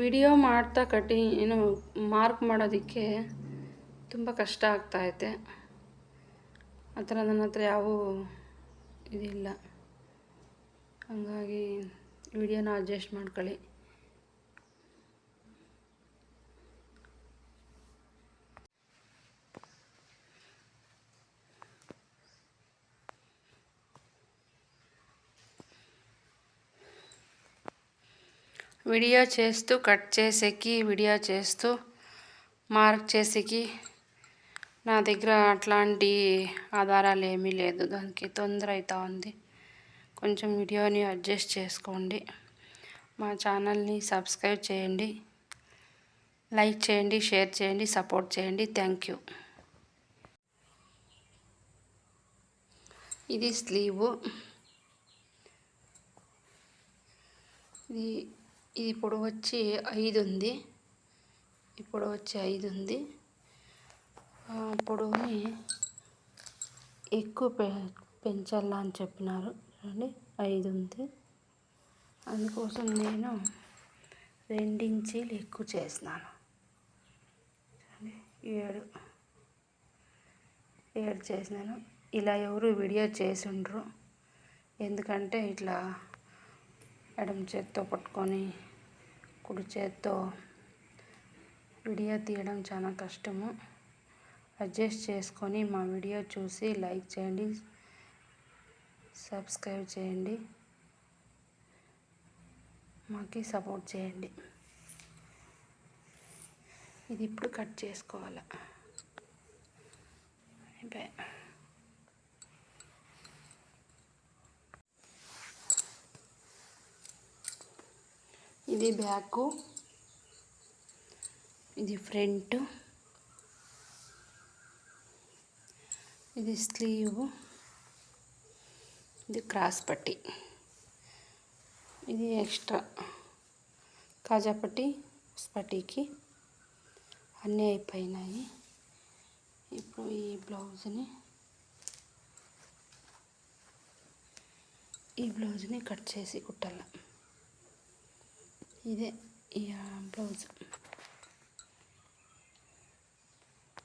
Video ಮಾಡ್ತಾ ಕಟಿ, ಏನು mark ಮಾಡೋದಕ್ಕೆ ತುಂಬ ಕಷ್ಟ ಆಗ್ತಾಯಿದೆ ಆ ಥರ ನನ್ನ ಹತ್ರ ಯಾವ ಇದಿಲ್ಲ. ಹಾಗಾಗಿ ವಿಡಿಯೋನ ಅಡ್ಜಸ್ಟ್ ಮಾಡ್ಕೊಳ್ಳಿ. వీడియో చేస్తూ కట్ చేసేకి వీడియో చేస్తూ మార్క్ చేసేకి నా దగ్గర అట్లాంటి ఆధారాలు ఏమీ లేదు. దానికి తొందర అవుతా ఉంది. కొంచెం వీడియోని అడ్జస్ట్ చేసుకోండి. మా ఛానల్ని సబ్స్క్రైబ్ చేయండి. లైక్ చేయండి షేర్ చేయండి సపోర్ట్ చేయండి. Thank you. ఇది స్లీవు. ఇది ఇది పొడవు వచ్చి ఐదు ఉంది. ఈ పొడవు వచ్చి ఐదు ఉంది. పొడవుని ఎక్కువ పె పెంచాలా అని చెప్పినారు. చూడండి ఐదు ఉంది. అందుకోసం నేను రెండించీలు ఎక్కువ చేసినాను. ఏడు ఏడు చేసినాను. ఇలా ఎవరు వీడియో చేసిండ్రు ఎందుకంటే ఇట్లా ఎడమ చేత్తో పట్టుకొని కుడి చేత్తో వీడియో తీయడం చాలా కష్టము. అడ్జస్ట్ చేసుకొని మా వీడియో చూసి లైక్ చేయండి సబ్స్క్రైబ్ చేయండి మాకు సపోర్ట్ చేయండి. ఇది ఇప్పుడు కట్ చేసుకోవాలి? ఇది బ్యాక్. ఇది ఫ్రంట్. ఇది స్లీవ్. ఇది క్రాస్ పట్టి. ఇది ఎక్స్ట్రా. కాజా పట్టి పట్టీకి అన్నీ అయిపోయినాయి. ఇప్పుడు ఈ బ్లౌజ్ని ఈ బ్లౌజ్ని కట్ చేసి కుట్టాలి. ఇదే ఈ బ్లౌజ్